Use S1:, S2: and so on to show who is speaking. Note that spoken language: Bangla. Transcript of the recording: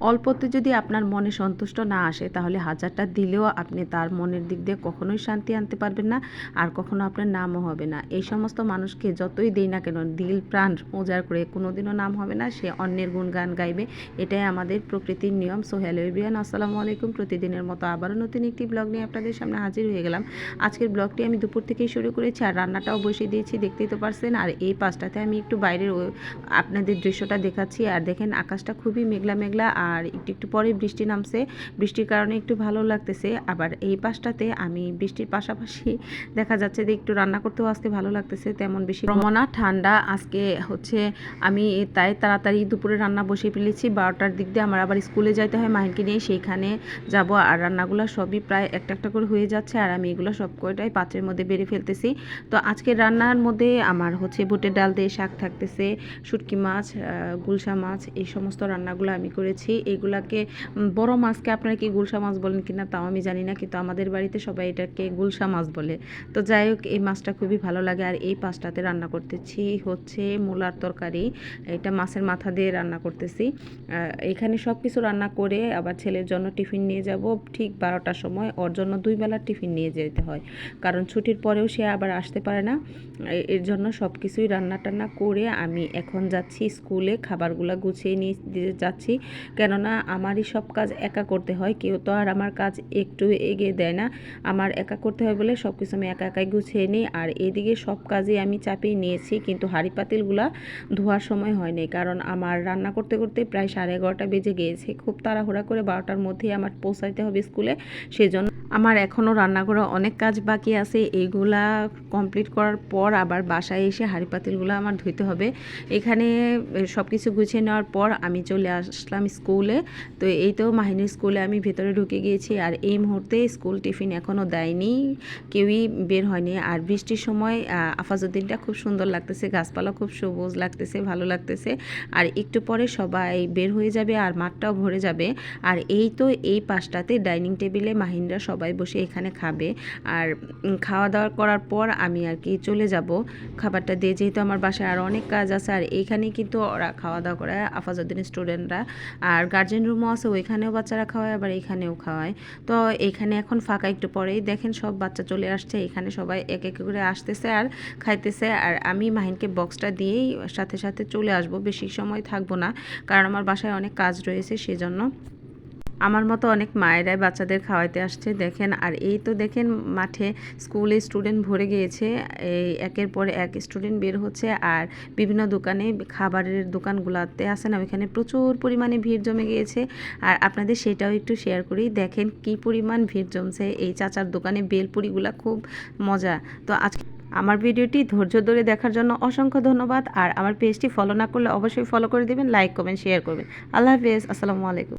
S1: অল্পতে যদি আপনার মনে সন্তুষ্ট না আসে, তাহলে হাজারটা দিলেও আপনি তার মনের দিক দিয়ে কখনোই শান্তি আনতে পারবেন না আর কখনো আপনার নামও হবে না। এই সমস্ত মানুষকে যতই দেই না কেন, দিল প্রাণ উজাড় করে কোনোদিনও নাম হবে না, সে অন্যের গুণগান গাইবে। এটাই আমাদের প্রকৃতির নিয়ম। সো, হ্যালো আসসালামু আলাইকুম। প্রতিদিনের মতো আবারও নতুন একটি ব্লগ নিয়ে আপনাদের সামনে হাজির হয়ে গেলাম। আজকের ব্লগটি আমি দুপুর থেকেই শুরু করেছি আর রান্নাটাও বসিয়ে দিয়েছি, দেখতেই তো পারছেন। আর এই পাশটাতে আমি একটু বাইরের আপনাদের দৃশ্যটা দেখাচ্ছি। আর দেখেন, আকাশটা খুবই মেঘলা মেঘলা আর একটু একটু পরে বৃষ্টি নামছে। বৃষ্টির কারণে একটু ভালো লাগতেছে। আবার এই পাশটাতে আমি বৃষ্টির পাশাপাশি দেখা যাচ্ছে যে একটু রান্না করতেও আজকে ভালো লাগতেছে, তেমন বেশি রমনা, ঠান্ডা, আজকে হচ্ছে আমি তাই তাড়াতাড়ি দুপুরে রান্না বসিয়ে ফেলেছি। বারোটার দিক দিয়ে আমার আবার স্কুলে যাইতে হয় মাহিনকে নিয়ে, সেইখানে যাব। আর রান্নাগুলো সবই প্রায় একটা একটা করে হয়ে যাচ্ছে। আর আমি এগুলো সব কয়টাই পাত্রের মধ্যে বেড়ে ফেলতেছি। তো আজকের রান্নার মধ্যে আমার হচ্ছে বুটের ডাল দিয়ে শাক থাকতেছে, শুটকি মাছ গুলশা মাছ, এই সমস্ত রান্নাগুলো আমি করেছি। এগুলাকে বড় মাছকে আপনারা কি গুলশা মাছ বলেন কিনা তাও আমি জানি না, কিন্তু আমাদের বাড়িতে সবাই এটাকে গুলশা মাছ বলে। তো যাই হোক, এই মাছটা খুবই ভালো লাগে। আর এই পাঁচটাতে রান্না করতেছি হচ্ছে মূলার তরকারি। এটা মাছের মাথা দিয়ে রান্না করতেছি। এখানে সব কিছু রান্না করে আবার ছেলের জন্য টিফিন নিয়ে যাব ঠিক বারোটার সময়। ওর জন্য দুই বেলার টিফিন নিয়ে যেতে হয়। কারণ ছুটির পরেও সে আবার আসতে পারে না। এর জন্য সব কিছুই রান্না টান্না করে আমি এখন যাচ্ছি স্কুলে, খাবারগুলো গুছিয়ে নিয়ে যাচ্ছি। কেননা আমারই সব কাজ একা করতে হয়। কেউ তো আর আমার কাজ একটু এগিয়ে দেয় না। আমার একা করতে হয় বলে সব কিছু আমি একা একাই গুছিয়ে নিই। আর এদিকে সব কাজই আমি চাপিয়ে নিয়েছি কিন্তু হাঁড়ি পাতিলগুলা ধোয়ার সময় হয়নি। কারণ আমার রান্না করতে করতে প্রায় সাড়ে এগারোটা বেজে গিয়েছে। খুব তাড়াহুড়া করে বারোটার মধ্যেই আমার পৌঁছাইতে হবে স্কুলে। সেজন্য আমার এখনও রান্না করা অনেক কাজ বাকি আছে এইগুলা কমপ্লিট করার পর আবার বাসায় এসে হাঁড়ি পাতিলগুলো আমার ধুইতে হবে। এখানে সব কিছু গুছিয়ে নেওয়ার পর আমি চলে আসলাম স্কুলে। তো এই তো মাহিনীর স্কুলে আমি ভেতরে ঢুকে গিয়েছি আর এই মুহূর্তে স্কুল টিফিন এখনও দেয়নি কেউই বের হয়নি। আর বৃষ্টির সময় আহ, আফাজউদ্দিনটা খুব সুন্দর লাগতেছে গাছপালা খুব সবুজ লাগতেছে ভালো লাগতেছে। আর একটু পরে সবাই বের হয়ে যাবে আর মাঠটাও ভরে যাবে। আর এই তো এই পাশটাতে ডাইনিং টেবিলে মাহিনরা সবাই বসে এখানে খাবে। আর খাওয়া দাওয়া করার পর আমি আর কি চলে যাব খাবারটা দিয়ে। যেহেতু আমার বাসায় আর অনেক কাজ আছে, আর এইখানেই কিন্তু ওরা খাওয়া দাওয়া করে আফাজউদ্দিনের স্টুডেন্টরা। আর গার্জেন রুমও আছে, ওইখানেও বাচ্চারা খাওয়ায়, আবার এখানেও খাওয়ায়। তো এখানে এখন ফাঁকা একটু পরেই। দেখেন সব বাচ্চা চলে আসছে, এখানে সবাই এক এক করে আসতেছে আর খাইতেছে। আর আমি মাহিনকে বক্সটা দিয়েই সাথে সাথে চলে আসব, বেশি সময় থাকব না, কারণ আমার বাসায় অনেক কাজ রয়েছে সেজন্য। আমার মতো অনেক মায়েরাই বাচ্চাদের খাওয়াইতে আসছে, দেখেন। আর এই তো দেখেন, মাঠে স্কুলে স্টুডেন্ট ভরে গিয়েছে, এই একের পর এক স্টুডেন্ট বের হচ্ছে। আর বিভিন্ন দোকানে খাবারের দোকানগুলোতে আছে না, ওইখানে প্রচুর পরিমাণে ভিড় জমে গিয়েছে। আর আপনাদের সেটাও একটু শেয়ার করি, দেখেন কি পরিমাণ ভিড় জমছে। এই চাচার দোকানে বেলপুরিগুলা খুব মজা। তো আজকে আমার ভিডিওটি ধৈর্য ধরে দেখার জন্য অসংখ্য ধন্যবাদ। আর আমার পেজটি ফলো না করলে অবশ্যই ফলো করে দেবেন লাইক কমেন্ট শেয়ার করবেন। আল্লাহ হাফেজ, আসসালামু আলাইকুম।